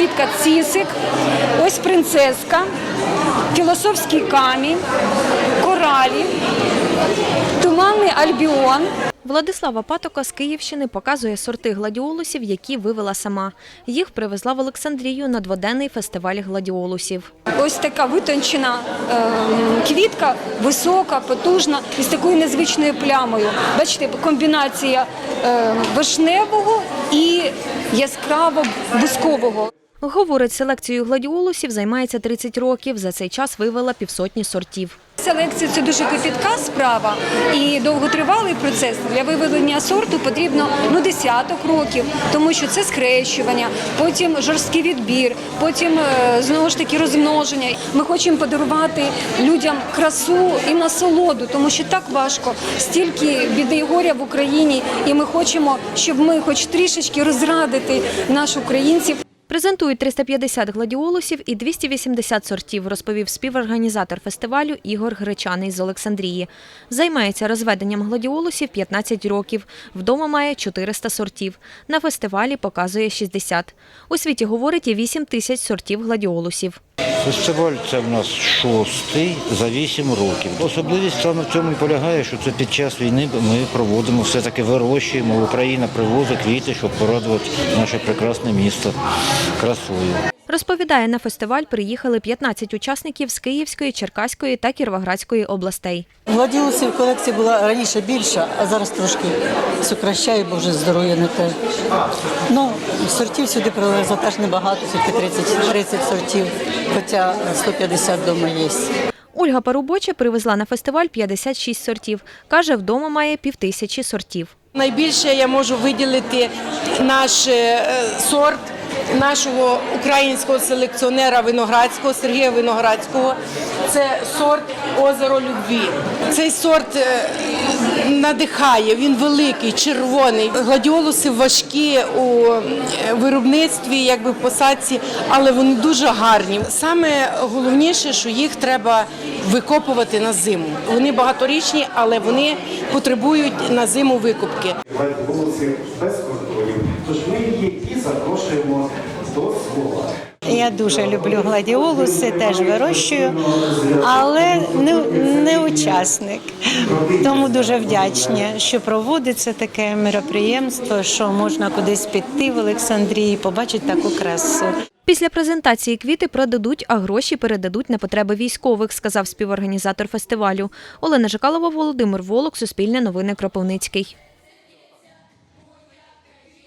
квітка цісик, ось принцеска, філософський камінь, коралі, туманний альбіон. Владислава Патока з Київщини показує сорти гладіолусів, які вивела сама. Їх привезла в Олександрію на дводенний фестиваль гладіолусів. Ось така витончена ем, квітка, висока, потужна і з такою незвичною плямою. Бачите, комбінація ем, вишневого і яскраво бускового. Говорить, селекцією гладіолусів займається 30 років. За цей час вивела півсотні сортів. Селекція це дуже копітка справа і довготривалий процес. Для виведення сорту потрібно ну десяток років, тому що це скрещування, потім жорсткий відбір, потім е, знову ж таки розмноження. Ми хочемо подарувати людям красу і насолоду, тому що так важко, стільки біди і горя в Україні, і ми хочемо, щоб ми, хоч трішечки, розрадити наших українців. Презентують 350 гладіолусів і 280 сортів, розповів співорганізатор фестивалю Ігор Гречаний з Олександрії. Займається розведенням гладіолусів 15 років. Вдома має 400 сортів. На фестивалі показує 60. У світі говорить і 8 тисяч сортів гладіолусів. Фестиваль це в нас шостий за вісім років. Особливість саме в цьому полягає, що це під час війни ми проводимо, все-таки вирощуємо. Україна привозить квіти, щоб порадувати наше прекрасне місто красою. Розповідає, на фестиваль приїхали 15 учасників з Київської, Черкаської та Кіровоградської областей. Гладіусів колекція була раніше більша, а зараз трошки сокращає, бо вже здоров'я не те. Ну, сортів сюди привезли теж небагато, тільки 30, 30 сортів, хоча 150 вдома є. Ольга Парубоча привезла на фестиваль 56 сортів. Каже, вдома має півтисячі сортів. Найбільше я можу виділити наш е, сорт нашого українського селекціонера виноградського Сергія Виноградського. Це сорт озеро любві. Цей сорт е, надихає, він великий, червоний. Гладіолуси важкі у е, виробництві, якби в посадці, але вони дуже гарні. Саме головніше, що їх треба викопувати на зиму. Вони багаторічні, але вони потребують на зиму викупки. голоси без. Тож ми їх і запрошуємо. Я дуже люблю гладіолуси, теж вирощую, але не, не учасник. Тому дуже вдячні, що проводиться таке мероприємство, що можна кудись піти в Олександрії, побачити таку красу. Після презентації квіти продадуть, а гроші передадуть на потреби військових, сказав співорганізатор фестивалю. Олена Жикалова, Володимир Волок, Суспільне новини Кропивницький.